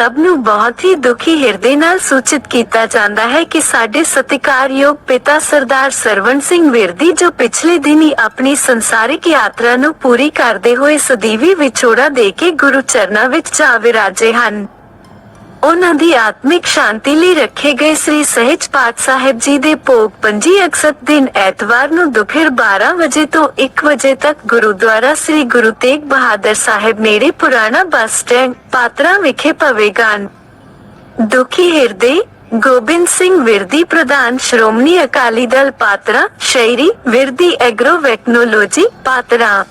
ਸਭ ਨੂੰ ਬਹੁਤ ਹੀ ਦੁਖੀ ਹਿਰਦੇ ਨਾਲ ਸੂਚਿਤ ਕੀਤਾ ਜਾਂਦਾ ਹੈ ਕਿ ਸਾਡੇ ਸਤਿਕਾਰਯੋਗ ਪਿਤਾ ਸਰਦਾਰ ਸਰਵਣ ਸਿੰਘ ਵਿਰਦੀ, ਜੋ ਪਿਛਲੇ ਦਿਨ ਹੀ ਆਪਣੀ ਸੰਸਾਰਿਕ ਯਾਤਰਾ ਨੂੰ ਪੂਰੀ ਕਰਦੇ ਹੋਏ ਸਦੀਵੀ ਵਿਛੋੜਾ ਦੇ ਕੇ ਗੁਰੂ ਚਰਨਾਂ ਵਿੱਚ ਜਾ ਵਿਰਾਜੇ ਹਨ। ਉਹਨਾਂ ਦੀ ਆਤਮਿਕ ਸ਼ਾਂਤੀ ਲਈ ਰੱਖੇ ਗਏ ਸ੍ਰੀ ਸਹਿਜ ਪਾਠ ਸਾਹਿਬ ਜੀ ਦੇ ਭੋਗ ਪੰਜੀ ਅਕਸਤ ਦਿਨ ਐਤਵਾਰ ਨੂੰ ਦੁਪਹਿਰ 12 ਵਜੇ ਤੋਂ 1 ਵਜੇ ਤੱਕ ਗੁਰਦੁਆਰਾ ਸ੍ਰੀ ਗੁਰੂ ਤੇਗ ਬਹਾਦਰ ਸਾਹਿਬ ਨੇੜੇ ਪੁਰਾਣਾ ਬੱਸ ਸਟੈਂਡ ਪਾਤਰਾ ਵਿਖੇ ਪਵੇਗਾ ਦੁਖੀ ਹਿਰਦੇ, ਗੋਬਿੰਦ ਸਿੰਘ ਵਿਰਦੀ ਪ੍ਰਧਾਨ, Shiromani Akali Dal Patra, Sherry, Virdi agro technology Patra.